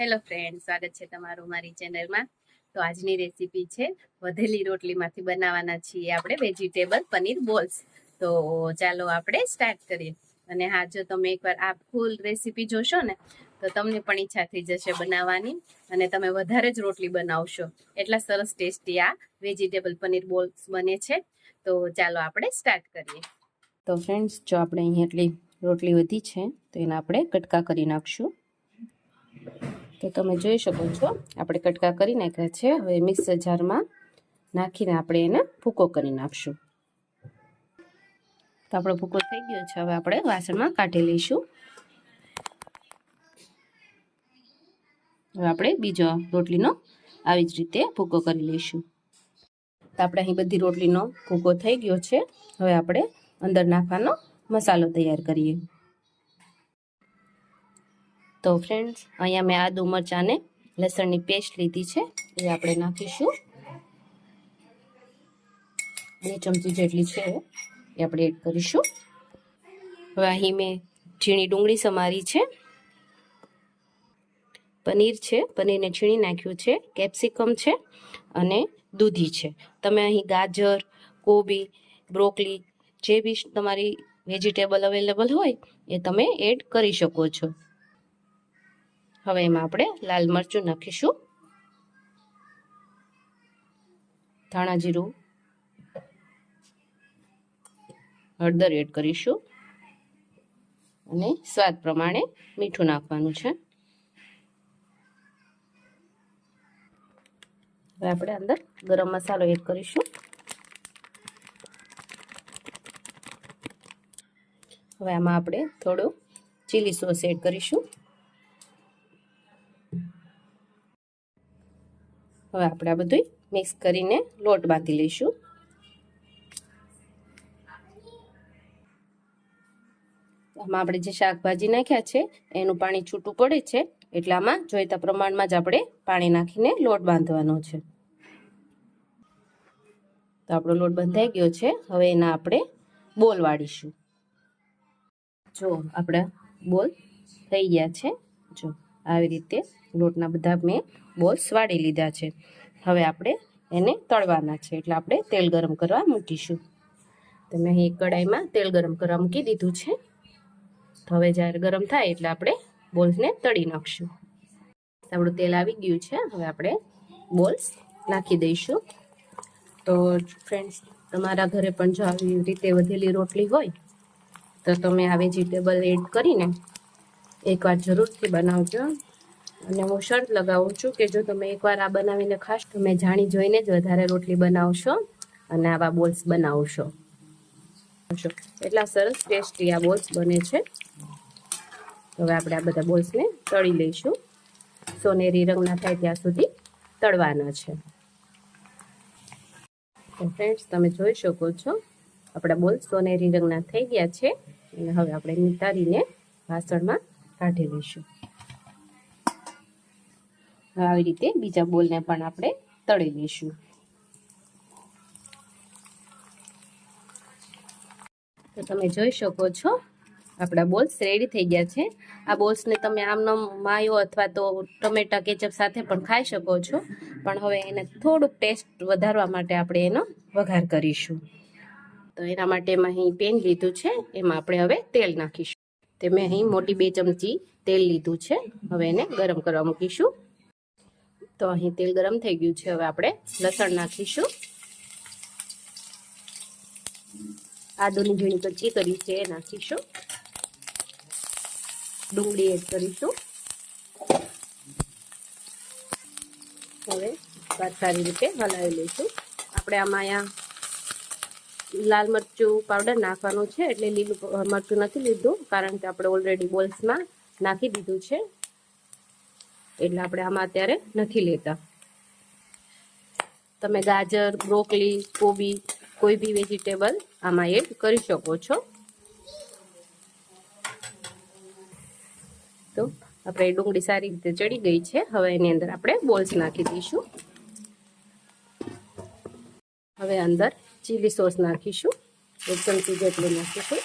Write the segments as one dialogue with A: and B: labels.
A: Hello friend સ્વાગત છે તમારું મારી ચેનલમાં તો આજની રેસીપી છે, વધેલી રોટલીમાંથી બનાવવાના છીએ આપણે વેજીટેબલ પનીર બોલ્સ તો ચાલો આપણે સ્ટાર્ટ કરીએ. અને હા, જો તમે એકવાર આ ફૂલ રેસીપી જોશો ને, તો તમને પણ ઈચ્છા થઈ જશે બનાવવાની અને તમે વધારે જ રોટલી બનાવશો. એટલા સરસ ટેસ્ટી આ વેજીટેબલ પનીર બોલ્સ બને છે. તો ચાલો આપણે સ્ટાર્ટ કરીએ. તો ફ્રેન્ડ્સ જો આપણે અહીં એટલી રોટલી વધી છે, તો એના આપણે કટકા કરી નાખશું. તો તમે જોઈ શકો છો. આપણે કટકા કરી નાખ્યા છે. હવે મિક્સર જારમાં નાખીને આપણે એને ભૂકો કરી નાખશું. તો આપણો ભૂકો થઈ ગયો છે. હવે આપણે વાસણમાં કાઢી લઈશું. હવે આપણે બીજો રોટલીનો આવી જ રીતે ભૂકો કરી લઈશું. તો આપણે અહીં બધી રોટલીનો ભૂકો થઈ ગયો છે. હવે આપણે અંદર નાખવાનો મસાલો તૈયાર કરીએ. તો ફ્રેન્ડ્સ અહીંયા મેં આદુ મરચાંને લસણની પેસ્ટ લીધી છે. એ આપણે નાખીશું. બે ચમચી જેટલી છે એ. આપણે એડ કરીશું. હવે અહીં મેં ઝીણી ડુંગળી સમારી છે. પનીર છે, પનીરને છીણી નાખ્યું છે કેપ્સિકમ છે અને દૂધી છે. તમે અહીં ગાજર, કોબી બ્રોકલી જે બી તમારી વેજીટેબલ અવેલેબલ હોય, એ તમે એડ કરી શકો છો. હવે એમાં આપણે લાલ મરચું નાખીશું. ધાણા જીરું. હળદર એડ કરીશું. અને સ્વાદ પ્રમાણે મીઠું નાખવાનું છે. હવે આપણે અંદર ગરમ મસાલો એડ કરીશું. હવે આમાં આપણે થોડું ચીલી સોસ એડ કરીશું. હવે આપણે આ બધું મિક્સ કરીને લોટ બાંધી લઈશું. આમાં આપણે જે શાકભાજી નાખ્યા છે, એનું પાણી છૂટું પડે છે, એટલે આમાં જોઈતા પ્રમાણમાં જ આપણે પાણી નાખીને લોટ બાંધવાનો છે. તો આપણો લોટ બંધાઈ ગયો છે, હવે એના આપણે બોલ વાળીશું. જો આપણા બોલ થઈ ગયા છે, જો આવી રીતે લોટના બધા મેં બોલ્સ વાળી લીધા છે. હવે આપણે એને તળવાના છે. એટલે આપણે તેલ ગરમ કરવા મૂકીશું. તો મેં અહીં કડાઈમાં તેલ ગરમ કરવા મૂકી દીધું છે. હવે જ્યારે ગરમ થાય એટલે આપણે બોલ્સને તળી નાખશું. આપણું તેલ આવી ગયું છે. હવે આપણે બોલ્સ નાખી દઈશું. તો ફ્રેન્ડ્સ તમારા ઘરે પણ જો આવી રીતે વધેલી રોટલી હોય, તો તમે આ વેજીટેબલ એડ કરીને એકવાર જરૂરથી બનાવજો. અને હું શર્ત લગાવું છું કે જો તમે એકવાર આ બનાવીને ખાસ તમે જાણી જોઈને જ વધારે રોટલી બનાવશો અને આવા બોલ્સ બનાવશો. એટલા સરસ ટેસ્ટી આ બોલ્સ બને છે. હવે આપણે આ બધા બોલ્સને તળી લઈશું. સોનેરી રંગના થાય ત્યાં સુધી તળવાના છે. તો ફ્રેન્ડ્સ તમે જોઈ શકો છો, આપણા બોલ સોનેરી રંગના થઈ ગયા છે. અને હવે આપણે નિતારીને વાસણમાં કાઢી લઈશું. આવી રીતે બીજા બોલને પણ આપણે તળી લઈશું. તો તમે જોઈ શકો છો, આપણા બોલ્સ રેડી થઈ ગયા છે. આ બોલ્સને તમે આમનો માયો અથવા તો ટમેટા કેચપ સાથે પણ ખાઈ શકો છો. પણ હવે એને થોડુંક ટેસ્ટ વધારવા માટે આપણે એનો વઘાર કરીશું. તો એના માટે મેં અહીં પેન લીધું છે, એમાં આપણે હવે તેલ નાખીશું. તે મેં અહીં મોટી બે ચમચી તેલ લીધું છે. હવે એને ગરમ કરવા મૂકીશું. તો અહીં તેલ ગરમ થઈ ગયું છે. હવે આપણે લસણ નાખીશું. આદુની ઝીણી કચી કરી છે એ નાખીશું. ડુંગળી એડ કરીશું. હવે સારી રીતે હલાવી લઈશું. આપણે આમાં અહીંયા લાલ મરચું પાવડર નાખવાનું છે, એટલે લીલું મરચું નથી લીધું, કારણ કે આપણે ઓલરેડી બોલ્સમાં નાખી દીધું છે. એટલે આપણે આમાં અત્યારે નથી લેતા. તમે ગાજર, બ્રોકલી, કોબી, કોઈ બી વેજીટેબલ આમાં એડ કરી શકો છો. તો આપણે ડુંગળી સારી રીતે ચડી ગઈ છે. હવે એની અંદર આપણે બોલ્સ નાખી દઈશું. હવે અંદર ચીલી સોસ નાખીશું. એક ચમચી જેટલું નાખીશું.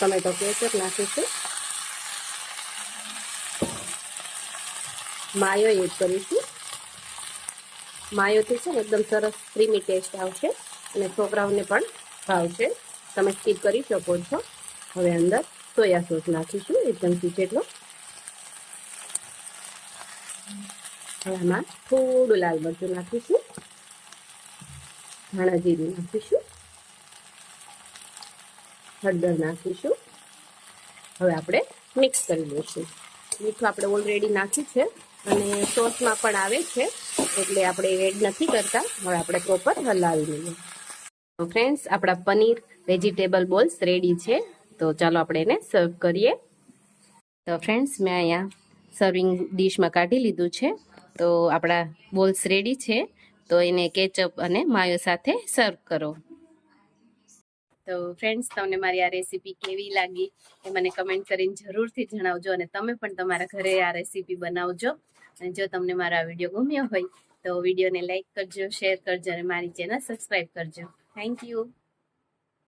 A: ટમેટો કેચર નાખીશું. માયો એડ કરીશું માયોથી છે ને એકદમ સરસ ક્રીમી ટેસ્ટ આવશે અને છોકરાઓને પણ ભાવશે. તમે સ્કીપ કરી શકો છો. હવે અંદર સોયા સોસ નાખીશું, એક ચમચી જેટલો. હવે થોડું લાલ મરચું નાખીશું. ધાણા જીરું નાખીશું. હળદર નાખીશું. હવે આપણે મિક્સ કરી લઈશું. મીઠું આપણે ઓલરેડી નાખ્યું છે. અને સોસમાં પણ આવે છે, એટલે આપણે એડ નથી કરતા. હવે આપણે પ્રોપર હલાવી લઈએ. તો ફ્રેન્ડ્સ આપણા પનીર વેજીટેબલ બોલ્સ રેડી છે. તો ચાલો આપણે એને સર્વ કરીએ. તો ફ્રેન્ડ્સ મેં અહીંયા સર્વિંગ ડીશમાં કાઢી લીધું છે. તો આપણા બોલ્સ રેડી છે. તો એને કેચઅપ અને માયો સાથે સર્વ કરો. તો ફ્રેન્ડ્સ તમને મારી આ રેસીપી કેવી લાગી એ મને કમેન્ટ કરીને જરૂરથી જણાવજો અને તમે પણ તમારા ઘરે આ રેસીપી બનાવજો. અને જો તમને મારો આ વીડિયો ગમ્યો હોય તો વિડીયોને લાઇક કરજો શેર કરજો અને મારી ચેનલ સબસ્ક્રાઈબ કરજો. Thank you